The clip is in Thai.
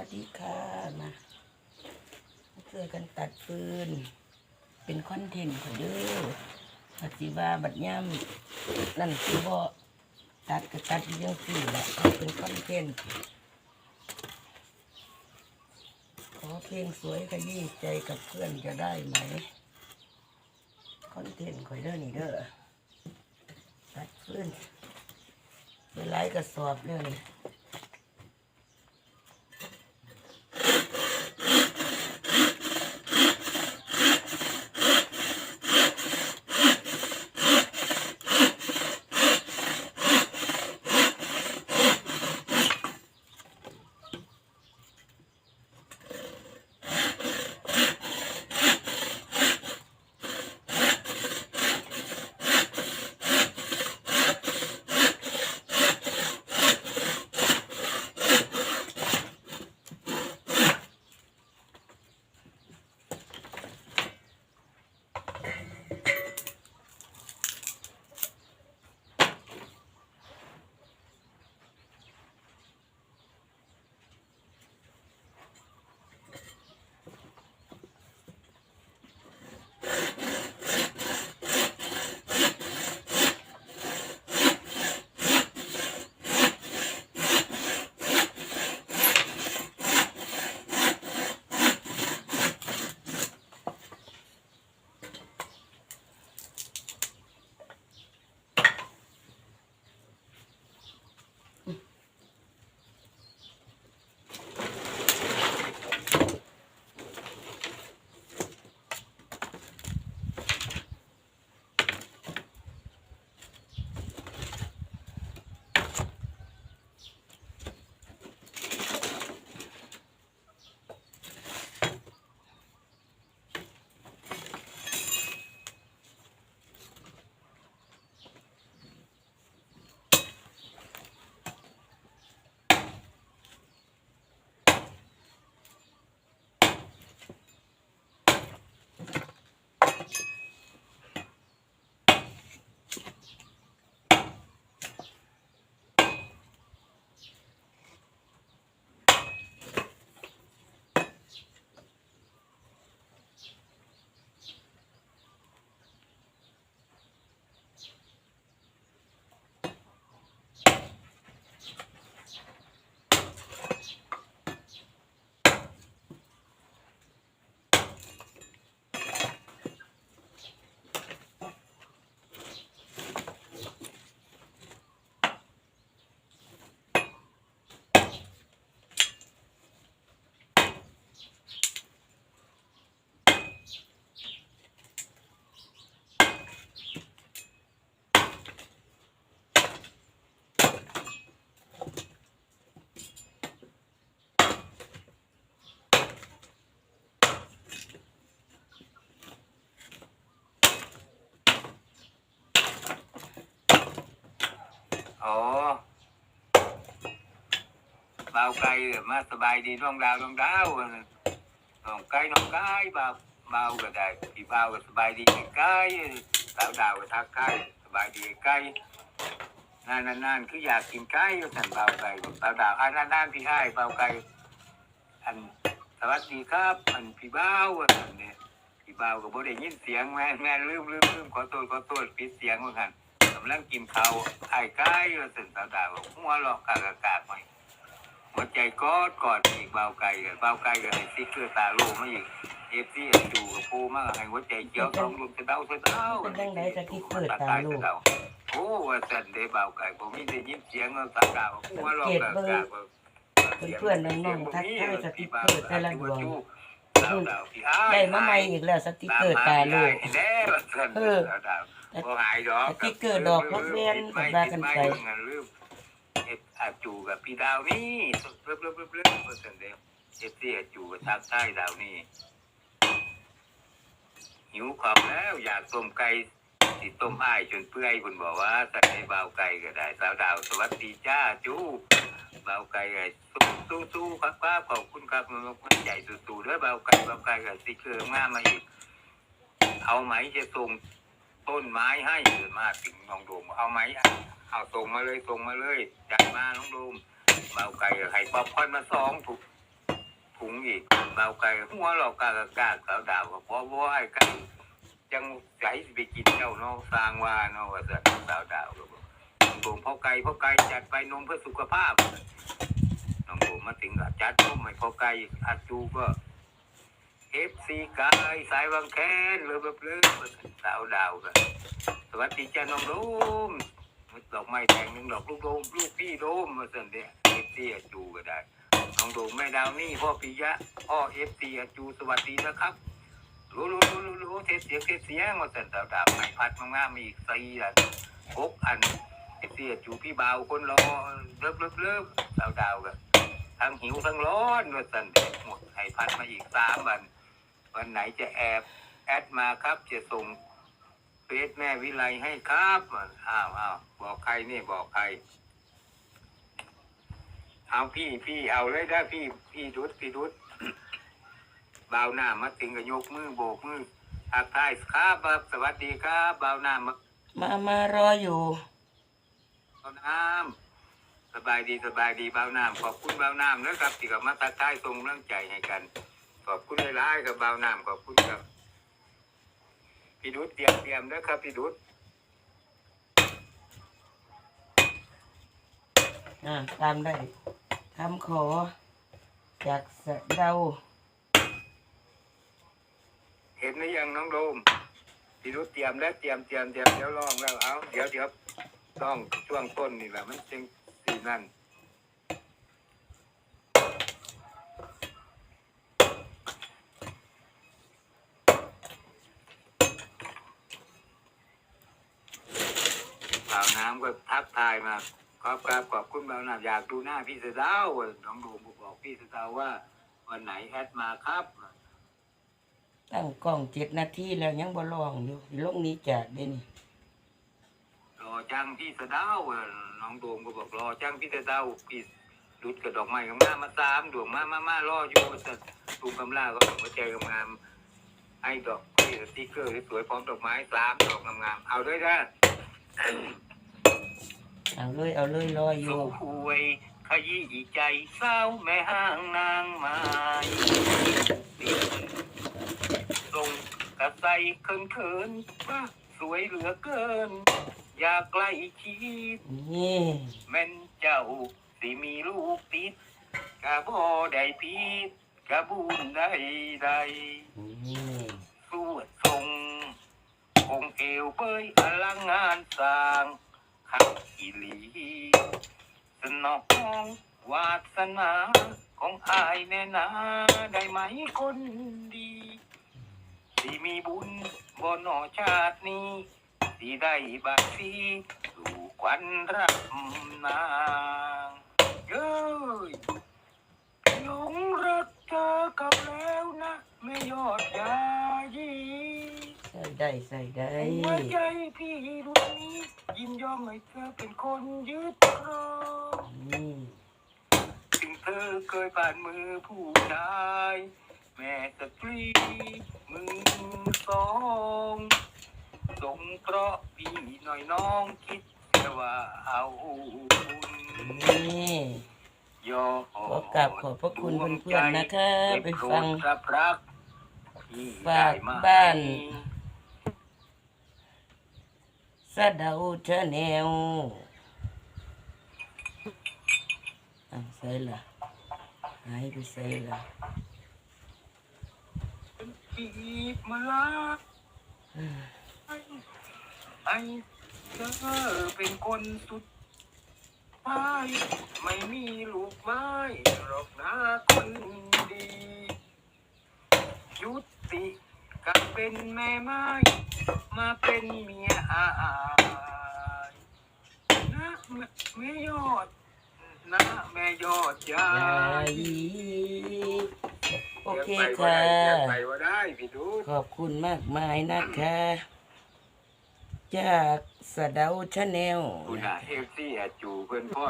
วัสดีค่ะมาเจอกันตัดฟืน เป็นคอนเทนต์ของเด้อปัจจิวาบัดย่ำนั่นคือบ่ตัดก็ตัดยังสี่แหละเป็นคอนเทนต์ขอเพลงสวยขยี้ใจกับเพื่อนจะได้ไหมคอนเทนต์ขอยเด้อนี่เด้อตัดฟืนเป็นไรกระสอบเด้อนี่ อ๋อบ่าวไก่มาสบายดีน้องดาวน้องดาวน้องไก่น้องไก่บ่าวบ่าวก็ได้พี่บ่าวก็สบายดีไก่สาวดาวก็ทักไก่สบายดีไก่นานนานคืออยากกินไก่สันบ่าวไก่สาวดาวอ่านนานพี่ให้บ่าวไก่อันสวัสดีครับอันพี่บ่าวอันเนี่ยพี่บ่าวก็บ่ได้ยินเสียงแม่แม่ลืมลืมลืมขอโทษขอโทษปิดเสียงว่ากันำลังกินข้าวไอ้ไก่เราตื่นสาวดาวหัวหลอกกากากากหน่อยหัวใจกอดกอดอีกเบาไก่กับเบาไก่กับไอ้ซิกเกอร์ตาโลมาอีกเอฟซีเอ็นดูกับปูมากให้หัวใจเจียวต้องลุกจะเด้าจะเด้าโอ้ว่าสันเดเบาไก่ผมมีได้ยินเสียงสาวดาวหัวหลอกกากากเพื่อนๆน้องๆทักทายสติ๊กเกอร์แต่ละดวงได้ได้มาใหม่อีกแล้วสติกเกอร์ตาโลกเออ บ่หายดอกสติ๊กเกอร์ดอกพักเวียนกับว่ากันไปลืมเอ็ดอาจูกับพี่ดาวนี่เริ่มเริ่มเริ่มเริ่มเปอร์เซ็นต์เดียวเอ็ดที่อาจูกับทักใต้ดาวนี่หิวของแล้วอยากต้มไก่สิต้มอ้ายจนเปื่อยคุณบอกว่าใส่เบาไก่ก็ได้สาวดาวสวัสดีจ้าจูเบาไก่ไงสู้สู้สู้ครับครับขอบคุณครับมันใหญ่สู้ๆด้วยเบาไก่เบาไก่กับสติ๊กเกอร์งามมาอีก เอาไหมจะส่ง ต้นไม้ให้เกิดมาถึงน้องโดมเอาไหมเอาส่งมาเลยส่งมาเลยจัดมาน้องโดมเบาไก่ไข่ป๊อปคอนมาสองถูกถุงอีกเบาไก่หัวเรากากากาสาวดาวก็เพราะว่ไอ้ไก่จังใจไปกินเจ้าเนาะสร้างว่าเนาะว่าจะสาวดาวก็บน้องโดมพ่อไก่พ่อไก่จัดไปนมเพื่อสุขภาพน้องโดมมาถึงก็จัดนมให้พ่อไก่อาจูก็ เอฟซีไก่สายวางแคนเลยแบบเลยสาวดาวก็สวัสดีจ้าน้องโดมดอกไม้แดงหนึ่งดอกลูกโดมลูกพี่โดมมาสั่นเดียเอฟซีอาจูก็ได้น้องโดมแม่ดาวนี่พ่อปิยะพ่อเอฟซีอาจูสวัสดีนะครับรู้รู้รู้รู้รู้เทสเสียงเทสเสียงมาสั่นดาวดาวไม้พัดมางามๆมีอีกสี่อันหกอันเอฟซีอาจูพี่เบาคนรอเลิฟเลิฟเลิฟดาวดาวกันทั้งหิวทั้งร้อนมาสั่นเด็หมดให้พัดมาอีกสามวัน วันไหนจะแอบแอดมาครับจะส่งเฟซแม่วิไลให้ครับอ้าวอ้าวบอกใครนี่บอกใคร เอาพี่พี่เอาเลยได้พี่พี่ดุดพี่ดุดบ่าวหน้ามาถึงก็ยกมือโบกมือทักทายครับครับสวัสดีครับบ่าวหน้ามามามารออยู่บ่าวน้ำสบายดีสบายดีบ่าวน้ำขอบคุณบ่าวน้ำนะครับที่กับมาทักทายส่งกำลังใจให้กัน ขอบคุณหลายๆกับบ่าวน้ำขอบคุณครับพี่ดุดเตรียมเตรียมนะครับพี่ดุดอ่าตามได้คำขอจากสะเดาเห็นหรือยังน้องโดมพี่ดุดเตรียมแล้วเตรียมเตรียมเตรียมเดี๋ยวลองแล้วเอาเดี๋ยวเดี๋ยวต้องช่วงต้นนี่แหละมันจึงสีนั่น บ่าวน้ำก็ทักทายมาขอบครับขอบคุณบ่าวน้ำอยากดูหน้าพี่เสดาวน้องโดมบอกพี่เสดาวว่า วันไหนแอดมาครับตั้งกล้องเจ็ดนาทีแล้วยังบ่ลองอยู่ลงนี้จากเด้นี่รอจ้างพี่เสดาวน้องโดมก็บอกรอจ้างพี่เสดาวพี่ดุดกับดอกไม้งามๆมาสามดวงมามามารออยู่จะตูมกำลาก็บอกว่าใจงามๆให้ดอกพี่สติ๊กเกอร์สวยๆพร้อมดอกไม้สามดอกงามๆเอาด้วยนะ เอาเลยเอาเลยรออยู่สู้หวยขยี้ใจเศร้าแม่ห้างนางไม้ทรงกระใสเขินเขินๆว่าสวยเหลือเกิน อยากใกล้ชิด นี่แม่นเจ้าสิมีลูกติดกะบ่ได้พีดกะบุญได้ใดนี่สวดทรงคงเอวเบยอลังงานสร้าง ขับอีหลีสนองวาสนาของอายแน่นาได้ไหมคนดีที่มีบุญบนหนอชาตินี้ที่ได้บัตรสีสู่ควันรับนางเย้ยหลงรักเธอกับแล้วนะ ไม่ยอดยา ได้ใส่ได้หัวใจพี่ดวงนี้ยินยอมให้เธอเป็นคนยึดครองนี่ถึงเธอเคยผ่านมือผู้ชายแม่สตรีมือสองสงเคราะห์พี่หน่อยน้องคิดแต่ว่าเอาบุญนี่ยอขอกราบขอบพระคุณเพื่อนๆนะคะ ไปฟังรับรักที่ฝากได้มบ้าน สะเดาชาแนลอะใส่ละหายไปใส่ละปีบมาลักไอ้เธอเป็นคนสุดท้ายไม่มีลูกไม้หรอกนะคนดี ยุติกับเป็นแม่ไม้ มาเป็นเมียอายนะแม่ยอดนะแม่ยอดยาย โอเคค่ะว่าไปว่าได้พี่ดูขอบคุณมากมายนะคะ จากสะเดาชาแนล คุณอาเอฟซีอาจูเพื่อนพ่อ